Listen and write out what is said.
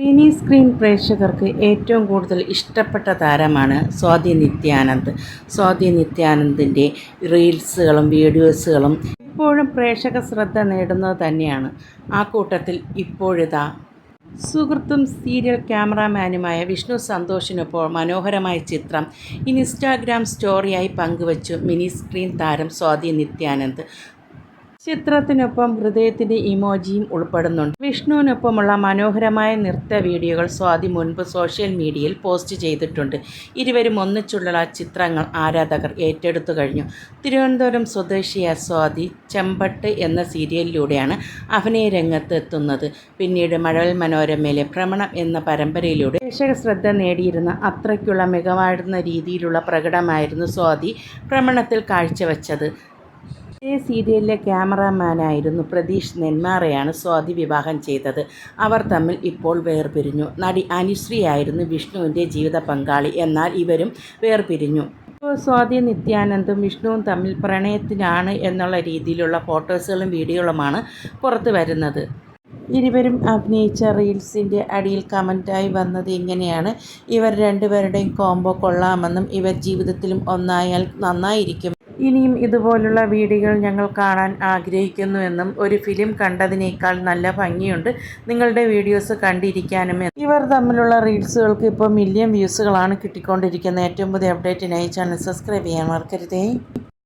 Mini screen പ്രേക്ഷകർക്ക് ഏറ്റവും കൂടുതൽ ഇഷ്ടപ്പെട്ട താരമാണ് സ്വാതി നിത്യാനന്ദ്. സ്വാതി നിത്യാനന്ദിന്റെ റീൽസുകളും വീഡിയോസുകളും ഇപ്പോഴും പ്രേക്ഷക ശ്രദ്ധ നേടുന്നത് തന്നെയാണ്. ആ കൂട്ടത്തിൽ ഇപ്പോഴിതാ സുഹൃത്തും സീരിയൽ ക്യാമറാമാനുമായ വിഷ്ണു സന്തോഷിനൊപ്പോൾ മനോഹരമായ ചിത്രം ഇൻസ്റ്റാഗ്രാം സ്റ്റോറിയായി പങ്കുവച്ചു മിനി സ്ക്രീൻ താരം സ്വാതി നിത്യാനന്ദ്. ചിത്രത്തിനൊപ്പം ഹൃദയത്തിന്റെ ഇമോജിയും ഉൾപ്പെടുന്നുണ്ട്. വിഷ്ണുവിനൊപ്പമുള്ള മനോഹരമായ നൃത്ത വീഡിയോകൾ സ്വാതി മുൻപ് സോഷ്യൽ മീഡിയയിൽ പോസ്റ്റ് ചെയ്തിട്ടുണ്ട്. ഇരുവരും ഒന്നിച്ചുള്ള ചിത്രങ്ങൾ ആരാധകർ ഏറ്റെടുത്തു കഴിഞ്ഞു. തിരുവനന്തപുരം സ്വദേശിയായ സ്വാതി ചെമ്പട്ട് എന്ന സീരിയലിലൂടെയാണ് അഭിനയ രംഗത്ത് എത്തുന്നത്. പിന്നീട് മഴവിൽ മനോരമയിലെ ഭ്രമണം എന്ന പരമ്പരയിലൂടെ പ്രേക്ഷക ശ്രദ്ധ നേടിയിരുന്ന അത്രയ്ക്കുള്ള മികവാർന്ന രീതിയിലുള്ള പ്രകടമായിരുന്നു സ്വാതി ഭ്രമണത്തിൽ കാഴ്ചവെച്ചത്. ഇതേ സീരിയലിലെ ക്യാമറാമാനായിരുന്നു പ്രതീഷ് നെന്മാറയാണ് സ്വാതി വിവാഹം ചെയ്തത്. അവർ തമ്മിൽ ഇപ്പോൾ വേർപിരിഞ്ഞു. നടി അനുശ്രീയായിരുന്നു വിഷ്ണുവിന്റെ ജീവിത പങ്കാളി. എന്നാൽ ഇവരും വേർപിരിഞ്ഞു. സ്വാതി നിത്യാനന്ദും വിഷ്ണുവും തമ്മിൽ പ്രണയത്തിലാണ് എന്നുള്ള രീതിയിലുള്ള ഫോട്ടോസുകളും വീഡിയോകളുമാണ് പുറത്തു വരുന്നത്. ഇരുവരും അഭിനയിച്ച റീൽസിന്റെ അടിയിൽ കമന്റായി വന്നത് ഇങ്ങനെയാണ്. ഇവർ രണ്ടുപേരുടെയും കോംബോ കൊള്ളാമെന്നും ഇവർ ജീവിതത്തിലും ഒന്നായാൽ നന്നായിരിക്കും. ഇനിയും ഇതുപോലുള്ള വീഡിയോകൾ ഞങ്ങൾ കാണാൻ ആഗ്രഹിക്കുന്നുവെന്നും ഒരു ഫിലിം കണ്ടതിനേക്കാൾ നല്ല ഭംഗിയുണ്ട് നിങ്ങളുടെ വീഡിയോസ് കണ്ടിരിക്കാനും ഇവർ തമ്മിലുള്ള റീൽസുകൾക്ക് ഇപ്പോൾ മില്യൺ വ്യൂസുകളാണ് കിട്ടിക്കൊണ്ടിരിക്കുന്നത്. ഏറ്റവും പുതിയ അപ്ഡേറ്റിനായി ചാനൽ സബ്സ്ക്രൈബ് ചെയ്യാൻ മറക്കരുതേ.